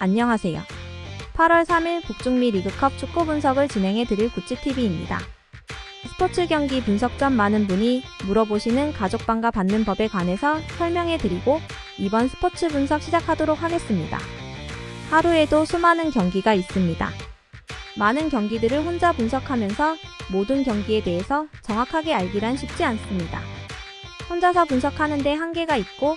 안녕하세요. 8월 3일 북중미 리그컵 축구 분석을 진행해 드릴 구찌TV입니다. 스포츠 경기 분석 전 많은 분이 물어보시는 가족방가 받는 법에 관해서 설명해 드리고 이번 스포츠 분석 시작하도록 하겠습니다. 하루에도 수많은 경기가 있습니다. 많은 경기들을 혼자 분석하면서 모든 경기에 대해서 정확하게 알기란 쉽지 않습니다. 혼자서 분석하는데 한계가 있고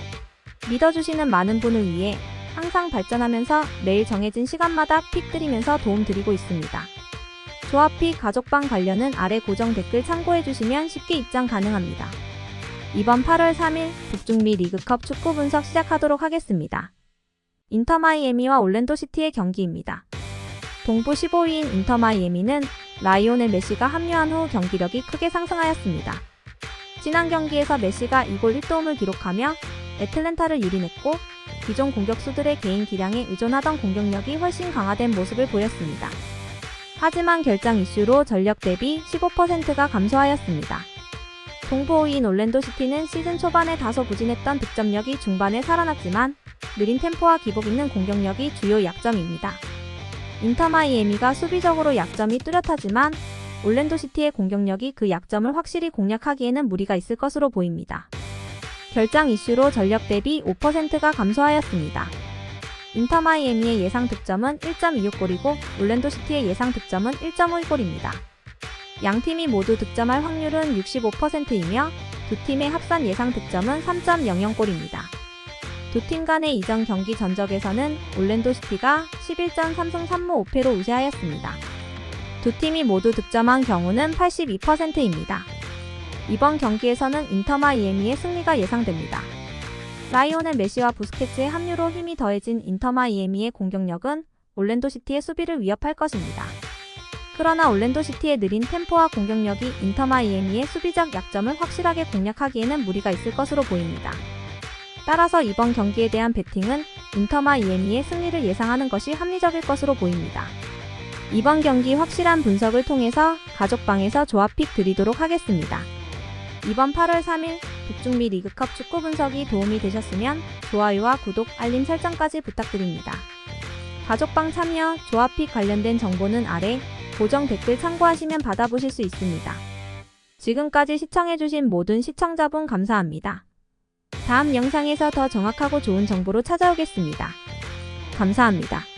믿어주시는 많은 분을 위해 항상 발전하면서 매일 정해진 시간마다 픽 드리면서 도움 드리고 있습니다. 조합 픽 가족방 관련은 아래 고정 댓글 참고해주시면 쉽게 입장 가능합니다. 이번 8월 3일 북중미 리그컵 축구 분석 시작하도록 하겠습니다. 인터 마이애미와 올랜도 시티의 경기입니다. 동부 15위인 인터 마이애미는 라이오넬 메시가 합류한 후 경기력이 크게 상승하였습니다. 지난 경기에서 메시가 2골 1도움을 기록하며 애틀랜타를 유린했고 기존 공격수들의 개인 기량에 의존하던 공격력이 훨씬 강화된 모습을 보였습니다. 하지만 결장 이슈로 전력 대비 15%가 감소하였습니다. 동부 5위인 올랜도 시티는 시즌 초반에 다소 부진했던 득점력이 중반에 살아났지만 느린 템포와 기복 있는 공격력이 주요 약점입니다. 인터 마이애미가 수비적으로 약점이 뚜렷하지만 올랜도 시티의 공격력이 그 약점을 확실히 공략하기에는 무리가 있을 것으로 보입니다. 결장 이슈로 전력 대비 5%가 감소하였습니다. 인터 마이애미의 예상 득점은 1.26골이고 올랜도 시티의 예상 득점은 1.5골입니다. 양 팀이 모두 득점할 확률은 65%이며 두 팀의 합산 예상 득점은 3.00골입니다. 두 팀 간의 이전 경기 전적에서는 올랜도 시티가 11전 3승 3무 5패로 우세하였습니다. 두 팀이 모두 득점한 경우는 82%입니다. 이번 경기에서는 인터 마이애미의 승리가 예상됩니다. 라이오넬 메시와 부스케츠의 합류로 힘이 더해진 인터 마이애미의 공격력은 올랜도 시티의 수비를 위협할 것입니다. 그러나 올랜도 시티의 느린 템포와 공격력이 인터 마이애미의 수비적 약점을 확실하게 공략하기에는 무리가 있을 것으로 보입니다. 따라서 이번 경기에 대한 배팅은 인터 마이애미의 승리를 예상하는 것이 합리적일 것으로 보입니다. 이번 경기 확실한 분석을 통해서 가족방에서 조합픽 드리도록 하겠습니다. 이번 8월 3일 북중미 리그컵 축구 분석이 도움이 되셨으면 좋아요와 구독, 알림 설정까지 부탁드립니다. 가족방 참여, 조합픽 관련된 정보는 아래 고정 댓글 참고하시면 받아보실 수 있습니다. 지금까지 시청해주신 모든 시청자분 감사합니다. 다음 영상에서 더 정확하고 좋은 정보로 찾아오겠습니다. 감사합니다.